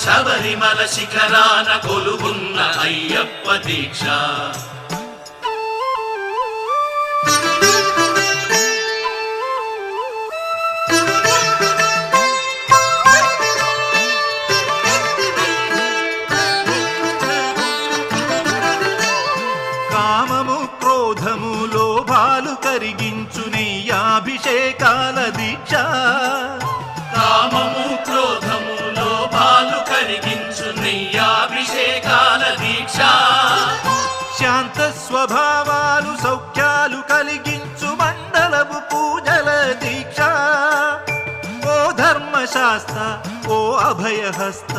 శబరిమల శిఖరాన కొలువున్న అయ్యప్ప దీక్ష. కామము క్రోధము లోభాలు నెయ్యాభిషేకాల దీక్ష. కామము శుభభావాలు సౌఖ్యాలు కలిగించు మండలపు పూజల దీక్ష. ఓ ధర్మశాస్త్ర ఓ అభయహస్త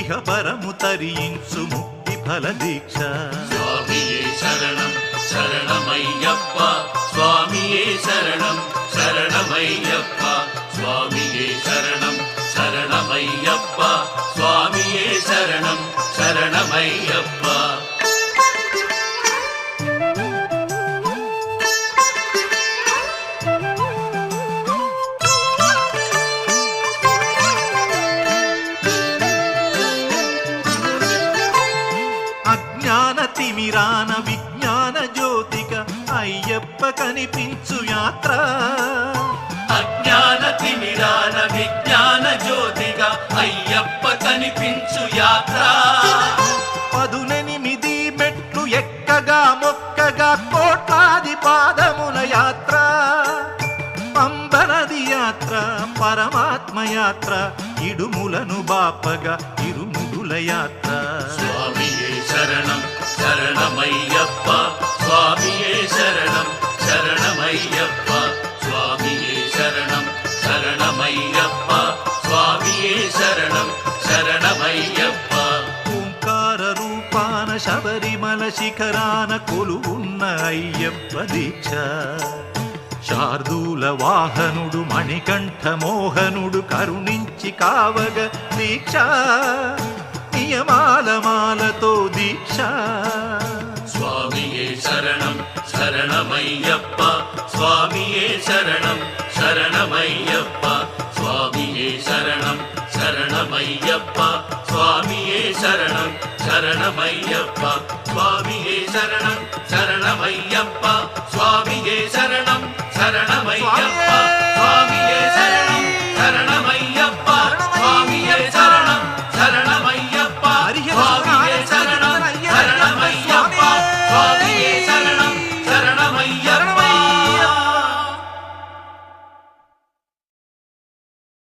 ఇహ పరము తరించు ముక్తి ఫల దీక్ష. స్వామి శరణం శరణమయ్యప్ప స్వామి తిమిరాన విజ్ఞాన జ్యోతిక అయ్యప్ప కనిపించు యాత్ర. అజ్ఞాన తిమిరాన విజ్ఞాన జ్యోతిగా అయ్యప్ప కనిపించు యాత్ర. పదునెనిమిది మెట్లు ఎక్కగా మొక్కగా కోట్లాది పాదముల యాత్ర. పంబనది యాత్ర పరమాత్మ యాత్ర ఇడుములను బాపగా ఇరుముడుల యాత్ర. స్వామియే శరణం శబరిమల శిఖరాన కొలువున్న అయ్యప్ప దీక్ష శార్దూల వాహనుడు మణికంఠ మోహనుడు కరుణించి కావగ దీక్ష నియమాల మాలతో దీక్ష స్వామియే శరణం శరణమయ్యప్ప స్వామియే శరణం శరణమయ్యప్ప స్వామియే శరణం శరణమయ్యప్ప స్వామియే శరణం శరణమయ్యప్ప స్వామియే శరణం శరణమయ్యప్ప స్వామియే శరణం శరణ